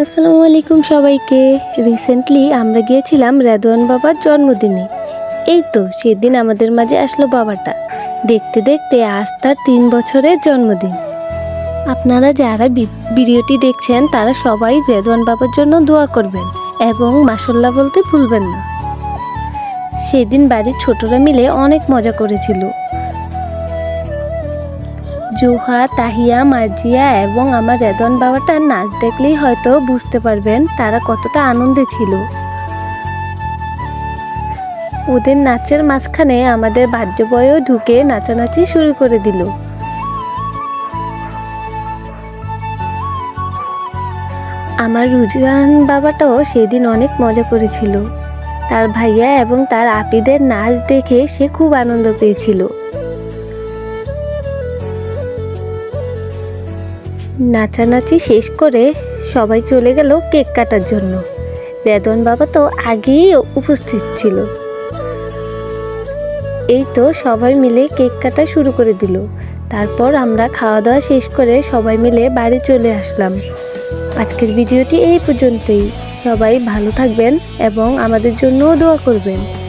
আসসালামু আলাইকুম সবাইকে। রিসেন্টলি আমরা গিয়েছিলাম রেদওয়ান বাবার জন্মদিনে। এই তো, সেদিন আমাদের মাঝে আসলো বাবাটা। দেখতে দেখতে আজ তার তিন বছরের জন্মদিন। আপনারা যারা ভিডিওটি দেখছেন, তারা সবাই রেদওয়ান বাবার জন্য দোয়া করবেন এবং মাসাল্লাহ বলতে ভুলবেন না। সেদিন বাড়ির ছোটরা মিলে অনেক মজা করেছিল। জুহা, তাহিয়া, মার্জিয়া এবং আমার রেদন বাবাটার নাচ দেখলেই হয়তো বুঝতে পারবেন তারা কতটা আনন্দে ছিল। ওদের নাচের মাঝখানে আমাদের বাদ্য বয়ও ঢুকে নাচানাচি শুরু করে দিল। আমার রুজগান বাবাটাও সেদিন অনেক মজা করেছিল। তার ভাইয়া এবং তার আপিদের নাচ দেখে সে খুব আনন্দ পেয়েছিল। নাচানাচি শেষ করে সবাই চলে গেল কেক কাটার জন্য। রেদন বাবা তো আগেই উপস্থিত ছিল। এই তো সবাই মিলে কেক কাটা শুরু করে দিল। তারপর আমরা খাওয়া দাওয়া শেষ করে সবাই মিলে বাড়ি চলে আসলাম। আজকের ভিডিওটি এই পর্যন্তই। সবাই ভালো থাকবেন এবং আমাদের জন্যও দোয়া করবেন।